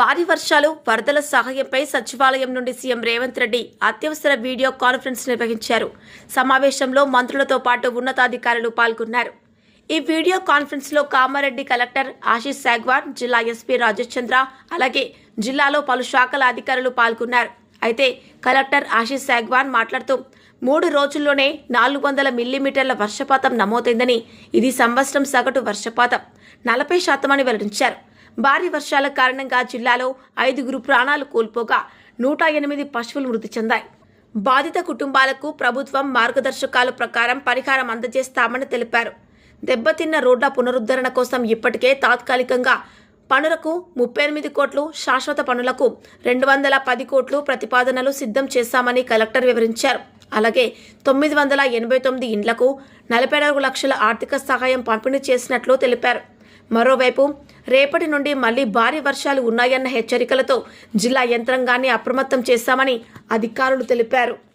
భారీ వర్షాలు వరదల సహాయంపై సచివాలయం నుండి సీఎం రేవంత్ రెడ్డి అత్యవసర వీడియో కాన్ఫరెన్స్ నిర్వహించారు. సమావేశంలో మంత్రులతో పాటు ఉన్నతాధికారులు పాల్గొన్నారు. ఈ వీడియో కాన్ఫరెన్స్లో కామారెడ్డి కలెక్టర్ ఆశీష్ సాగ్వాన్ జిల్లా ఎస్పీ రాజేష్ చంద్ర అలాగే జిల్లాలో పలు శాఖల అధికారులు పాల్గొన్నారు. అయితే కలెక్టర్ ఆశీష్ సాగ్వాన్ మాట్లాడుతూ మూడు రోజుల్లోనే నాలుగు వందల మిల్లీమీటర్ల వర్షపాతం నమోదైందని ఇది సంవత్సరం సగటు వర్షపాతం. నలభై శాతం అని వెల్లడించారు. భారీ వర్షాల కారణంగా జిల్లాలో ఐదుగురు ప్రాణాలు కోల్పోగా నూట ఎనిమిది పశువులు మృతి చెందాయి. బాధిత కుటుంబాలకు ప్రభుత్వం మార్గదర్శకాల ప్రకారం పరిహారం అందజేస్తామని తెలిపారు. దెబ్బతిన్న రోడ్ల పునరుద్ధరణ కోసం ఇప్పటికే తాత్కాలికంగా పనులకు ముప్పై ఎనిమిది కోట్లు శాశ్వత పనులకు రెండు వందల పది కోట్లు ప్రతిపాదనలు సిద్ధం చేశామని కలెక్టర్ వివరించారు. అలాగే తొమ్మిది వందల ఎనభై తొమ్మిది ఇండ్లకు నలభై నాలుగు లక్షల ఆర్థిక సహాయం పంపిణీ చేసినట్లు తెలిపారు. మరోవైపు రేపటి నుండి మళ్ళీ భారీ వర్షాలు ఉన్నాయన్న హెచ్చరికలతో జిల్లా యంత్రాంగాన్ని అప్రమత్తం చేశామని అధికారులు తెలిపారు.